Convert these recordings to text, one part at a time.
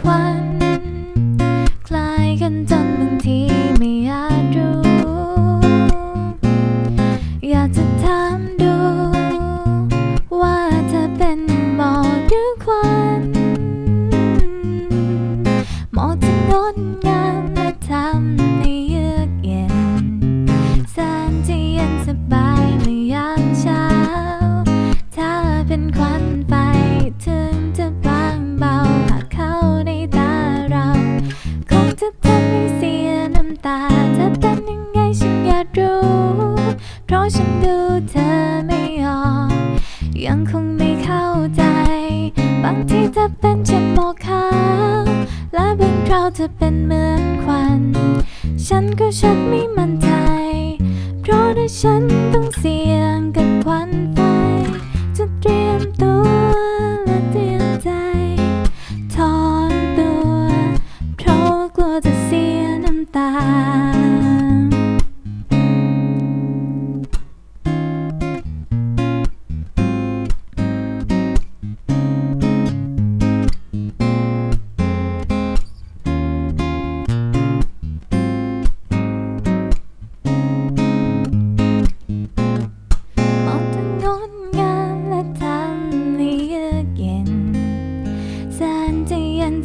ควัน คลายกันจัางทีเธอเป็นเช่นหมอกขาว และบางคราวเธอเป็นเหมือนควัน ฉันก็ชักไม่มั่นใจ เพราะถ้าฉันต้องเสี่ยง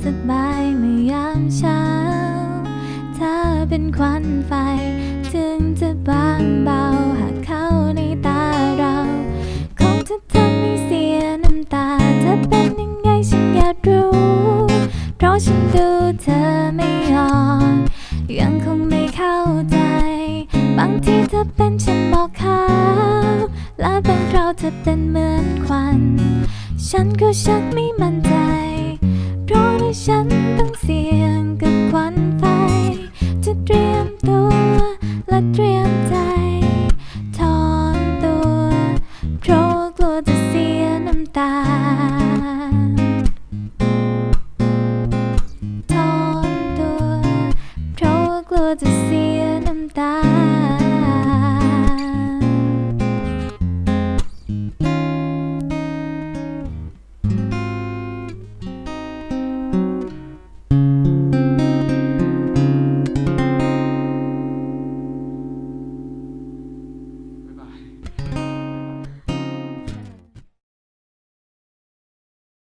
สบายเมื่อยามเช้า ถ้าเป็นควันไฟ ถึงจะบางเบาหากเข้าในตาเราคงจะทำให้เสียน้ำตาเธอเป็นยังไงฉันอยากรู้ เพราะฉันดูเธอไม่ออกยังคงไม่เข้าใจ บางทีเธอเป็นฉันบอกเขาและบางคราวเธอเป็นเหมือนควัน ฉันก็ชักไม่มั่น ฉันต้องเสี่ยงกับควันไฟ จะเตรียมตัวและเตรียมใจทอนตัวเพราะกลัวจะเสียน้ำตาทอนตัวเพราะกลัวจะเสีย